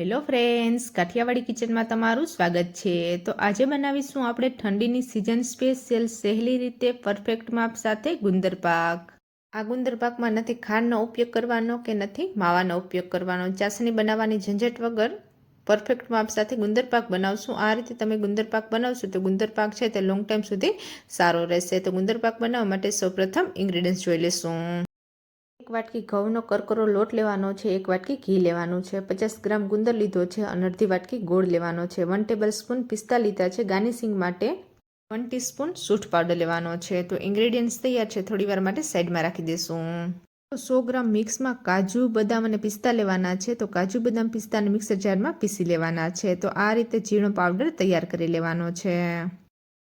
Hello friends Kathiawadi કિચનમાં તમારું સ્વાગત છે. તો આજે બનાવીશું આપણે ઠંડીની સિઝન સ્પેશિયલ સહેલી રીતે પરફેક્ટ માપ સાથે ગુંદર પાક. આ ગુંદર પાકમાં નથી ખાંડનો ઉપયોગ કરવાનો કે નથી માવાનો ઉપયોગ કરવાનો. ચાસણી બનાવવાની ઝંઝટ વગર પરફેક્ટ માપ સાથે ગુંદર પાક બનાવશું. આ રીતે તમે ગુંદર પાક બનાવશો તો ગુંદર પાક છે તે લોંગ ટાઈમ સુધી સારો રહેશે. તો ગુંદર પાક બનાવવા માટે સૌપ્રથમ ઇન્ગ્રીડિયન્ટ્સ જોઈ લેશું. એક વાટકી ઘઉંનો કરકરો લોટ લેવાનો છે, એક વાટકી ઘી લેવાનું છે, પચાસ ગ્રામ ગુંદર લીધો છે, અને અડધી વાટકી ગોળ લેવાનો છે. વન ટેબલ સ્પૂન પિસ્તા લીધા છે, ગાર્નિશિંગ માટે વન ટીસ્પૂન સૂઠ પાવડર લેવાનો છે. તો ઇન્ગ્રેડિયન્ટ્સ તૈયાર છે થોડીવાર માટે સાઈડમાં રાખી દઈશું. તો સો ગ્રામ મિક્સમાં કાજુ, બદામ અને પિસ્તા લેવાના છે. તો કાજુ, બદામ પિસ્તાને મિક્સર જારમાં પીસી લેવાના છે. તો આ રીતે ઝીણો પાવડર તૈયાર કરી લેવાનો છે.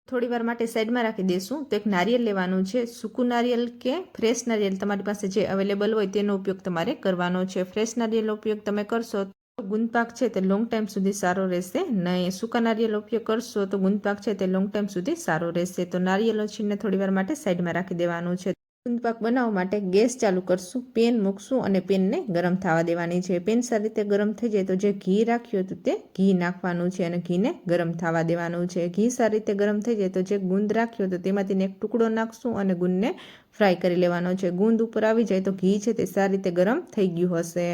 થોડી વાર માટે સાઈડમાં રાખી દઈશું. તો એક નારિયેલ લેવાનું છે. સૂકું નારિયેલ કે ફ્રેશ નારિયેલ તમારી પાસે જે અવેલેબલ હોય તેનો ઉપયોગ તમારે કરવાનો છે. ફ્રેશ નારિયેલનો ઉપયોગ તમે કરશો તો ગુંદપાક છે તે લોંગ ટાઈમ સુધી સારો રહેશે. નહીં, સૂકા નારિયેલ ઉપયોગ કરશો તો ગુંદપાક છે તે લોંગ ટાઈમ સુધી સારો રહેશે. તો નારિયેલો છીનને થોડી વાર માટે સાઈડમાં રાખી દેવાનું છે. ગુંદપાક બનાવવા માટે ગેસ ચાલુ કરશું, પેન મૂકશું અને પેનને ગરમ થવા દેવાની છે. પેન સારી રીતે ગરમ થઈ જાય તો જે ઘી રાખ્યું હતું તે ઘી નાખવાનું છે અને ઘીને ગરમ થવા દેવાનું છે. ઘી સારી રીતે ગરમ થઈ જાય તો જે ગુંદ રાખ્યો હતો તેમાંથી એક ટુકડો નાખશું અને ગુંદને ફ્રાય કરી લેવાનો છે. ગુંદ ઉપર આવી જાય તો ઘી છે તે સારી રીતે ગરમ થઈ ગયું હશે.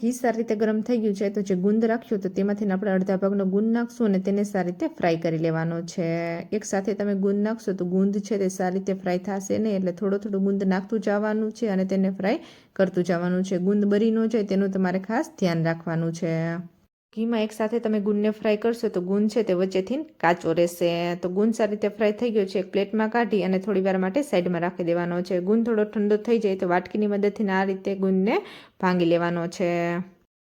ઘી સારી રીતે ગરમ થઈ ગયું છે, તો જે ગુંદ રાખ્યો તો તેમાંથી આપણે અડધા ભાગનો ગુંદ નાખશું અને તેને સારી રીતે ફ્રાય કરી લેવાનો છે. એક સાથે તમે ગુંદ નાખશો તો ગુંદ છે તે સારી રીતે ફ્રાય થશે નહીં, એટલે થોડો થોડું ગુંદ નાખતું જવાનું છે અને તેને ફ્રાય કરતું જવાનું છે. ગુંદ બરી ન જાય તેનું તમારે ખાસ ધ્યાન રાખવાનું છે. ઘીમાં એકસાથે તમે ગુંદને ફ્રાય કરશો તો ગુંદ છે તે વચ્ચેથી કાચો રહેશે. તો ગુંદ સારી રીતે ફ્રાય થઈ ગયો છે, એક પ્લેટમાં કાઢી અને થોડી વાર માટે સાઈડમાં રાખી દેવાનો છે. ગુંદ થોડો ઠંડો થઈ જાય તો વાટકીની મદદથી આ રીતે ગુંદને ભાંગી લેવાનો છે.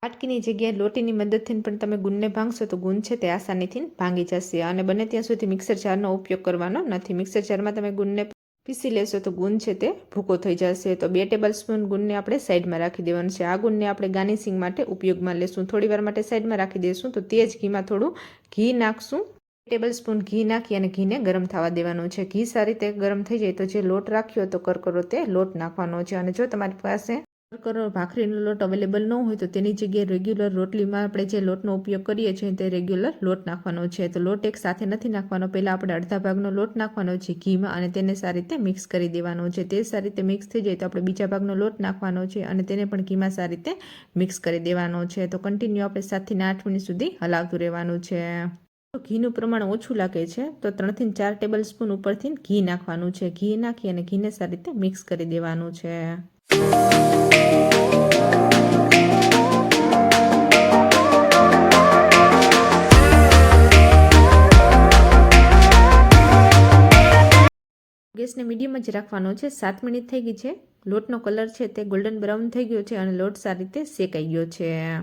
વાટકીની જગ્યાએ લોટીની મદદથી પણ તમે ગુંદને ભાંગશો તો ગુંદ છે તે આસાનીથી ભાંગી જશે અને બને ત્યાં સુધી મિક્સર જારનો ઉપયોગ કરવાનો નથી. મિક્સર જારમાં તમે ગુંદને પીસી લેશો તો ગુંદ છે તે ભૂકો થઈ જશે. તો બે ટેબલ સ્પૂન ગુંદને આપણે સાઈડમાં રાખી દેવાનું છે. આ ગુંદને આપણે ગાર્નિશિંગ માટે ઉપયોગમાં લેશું. થોડીવાર માટે સાઈડમાં રાખી દઈશું તો તે જ ઘીમાં થોડું ઘી નાખશું. ટેબલ સ્પૂન ઘી નાખી અને ઘીને ગરમ થવા દેવાનું છે. ઘી સારી રીતે ગરમ થઈ જાય તો જે લોટ રાખ્યો તો કરકરો તે લોટ નાખવાનો છે. અને જો તમારી પાસે કરકરો ભાખરીનો લોટ અવેલેબલ ન હોય તો તેની જગ્યાએ રેગ્યુલર રોટલીમાં આપણે જે લોટનો ઉપયોગ કરીએ છીએ તે રેગ્યુલર લોટ નાખવાનો છે. તો લોટ એક સાથે નથી નાખવાનો. પહેલાં આપણે અડધા ભાગનો લોટ નાખવાનો છે ઘીમાં અને તેને સારી રીતે મિક્સ કરી દેવાનો છે. તે સારી રીતે મિક્સ થઈ જાય તો આપણે બીજા ભાગનો લોટ નાખવાનો છે અને તેને પણ ઘીમાં સારી રીતે મિક્સ કરી દેવાનો છે. તો કન્ટિન્યુ આપણે સાતથી આઠ મિનિટ સુધી હલાવતું રહેવાનું છે. તો ઘીનું પ્રમાણ ઓછું લાગે છે તો ત્રણથી ચાર ટેબલ સ્પૂન ઉપરથી ઘી નાખવાનું છે. ઘી નાખી અને ઘીને સારી રીતે મિક્સ કરી દેવાનું છે. ગેસને મીડિયમ જ રાખવાનો છે. સાત મિનિટ થઈ ગઈ છે. લોટનો કલર છે તે ગોલ્ડન બ્રાઉન થઈ ગયો છે અને લોટ સારી રીતે શેકાઈ ગયો છે.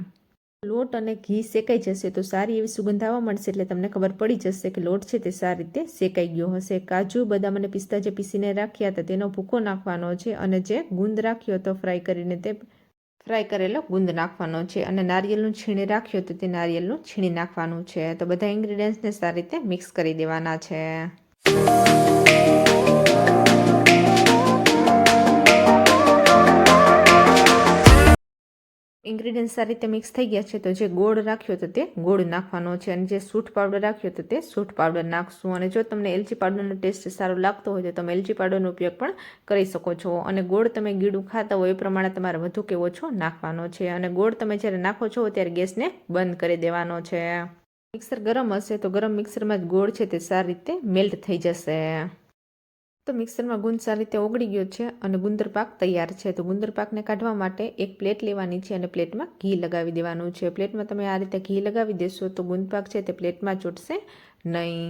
લોટ અને ઘી શેકાઈ જશે તો સારી એવી સુગંધ આવવા મળશે એટલે તમને ખબર પડી જશે કે લોટ છે તે સારી રીતે શેકાઈ ગયો હશે. કાજુ, બદામ અને પિસ્તા જે પીસીને રાખ્યા હતા તેનો ભૂકો નાખવાનો છે અને જે ગુંદ રાખ્યો હતો ફ્રાય કરીને તે ફ્રાય કરેલો ગુંદ નાખવાનો છે અને નારિયેલનું છીણી રાખ્યું તો તે નારિયેલનું છીણી નાખવાનું છે. તો બધા ઇન્ગ્રીડિયન્ટ્સને સારી રીતે મિક્સ કરી દેવાના છે. ઇન્ગ્રીડિયન્ટ સારી રીતે મિક્સ થઈ ગયા છે, તો જે ગોળ રાખ્યો તો તે ગોળ નાખવાનો છે અને જે સૂઠ પાવડર રાખ્યો તો તે સૂઠ પાવડર નાખશું. અને જો તમને એલચી પાવડરનો ટેસ્ટ સારો લાગતો હોય તો તમે એલચી પાવડરનો ઉપયોગ પણ કરી શકો છો. અને ગોળ તમે ગીડું ખાતા હોય એ પ્રમાણે તમારે વધુ કે ઓછો નાખવાનો છે. અને ગોળ તમે જ્યારે નાખો છો ત્યારે ગેસને બંધ કરી દેવાનો છે. મિક્સર ગરમ હશે તો ગરમ મિક્સરમાં જ ગોળ છે તે સારી રીતે મેલ્ટ થઈ જશે. તો મિક્સરમાં ગુંદ સારી રીતે ઓગળી ગયો છે અને ગુંદર પાક તૈયાર છે. તો ગુંદર પાકને કાઢવા માટે એક પ્લેટ લેવાની છે અને પ્લેટમાં ઘી લગાવી દેવાનું છે. પ્લેટમાં તમે આ રીતે ઘી લગાવી દેશો તો ગુંદ પાક છે તે પ્લેટમાં ચોટશે નહીં.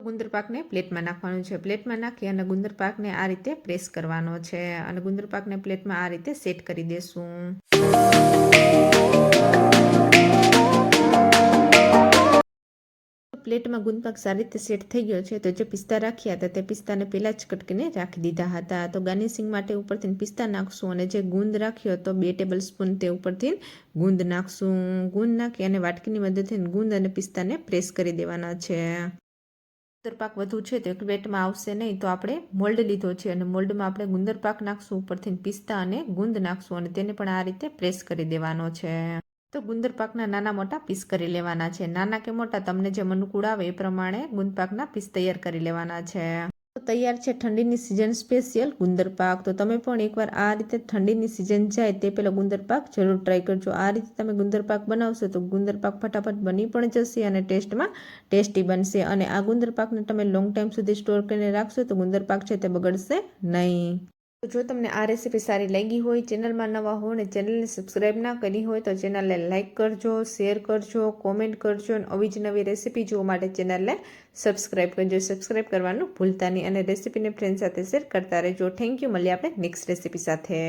ગુંદર પાકને પ્લેટમાં નાખવાનું છે. પ્લેટમાં નાખી અને ગુંદર પાકને આ રીતે પ્રેસ કરવાનો છે અને ગુંદર પાકને પ્લેટમાં આ રીતે સેટ કરી દેશું. પ્લેટમાં ગુંદપાક સારી રીતે સેટ થઈ ગયો છે, તો જે પિસ્તા રાખ્યા હતા તે પિસ્તાને પહેલાં જ કટકીને રાખી દીધા હતા. તો ગાર્નિશિંગ માટે ઉપરથી પિસ્તા નાખશું અને જે ગુંદ રાખ્યો હતો, બે ટેબલ સ્પૂન તે ઉપરથી ગુંદ નાખશું. ગુંદ નાખી અને વાટકીની મદદથી ગુંદ અને પિસ્તાને પ્રેસ કરી દેવાના છે. ગુંદરપાક વધુ છે તો એક પ્લેટમાં આવશે નહીં, તો આપણે મોલ્ડ લીધો છે અને મોલ્ડમાં આપણે ગુંદરપાક નાખશું. ઉપરથી પિસ્તા અને ગુંદ નાખશું અને તેને પણ આ રીતે પ્રેસ કરી દેવાનો છે. તો ગુંદર પાકના નાના મોટા પીસ કરી લેવાના છે. નાના કે મોટા તમને જેમ અનુકૂળ આવે એ પ્રમાણે ગુંદ પાકના પીસ તૈયાર કરી લેવાના છે. તો તૈયાર છે ઠંડીની સિઝન સ્પેશિયલ ગુંદર પાક તો તમે પણ એકવાર આ રીતે ઠંડીની સિઝન જાય તે પહેલાં ગુંદર પાક જરૂર ટ્રાય કરજો. આ રીતે તમે ગુંદર પાક બનાવશો તો ગુંદર પાક ફટાફટ બની પણ જશે અને ટેસ્ટમાં ટેસ્ટી બનશે. અને આ ગુંદર પાકને તમે લોંગ ટાઈમ સુધી સ્ટોર કરીને રાખશો તો ગુંદર પાક છે તે બગડશે નહીં. તો જો તમને આ રેસીપી સારી લાગી હોય, ચેનલમાં નવા હો અને ચેનલને સબસ્ક્રાઈબ ના કરી હોય, તો ચેનલને લાઇક કરજો, શેર કરજો, કોમેન્ટ કરજો અને આવી જ નવી રેસીપી જોવા માટે ચેનલને સબસ્ક્રાઈબ કરજો. સબસ્ક્રાઈબ કરવાનું ભૂલતા નહીં અને રેસીપીને ફ્રેન્ડ સાથે શેર કરતા રહેજો. થેન્ક યુ મળીએ આપણે નેક્સ્ટ રેસીપી સાથે.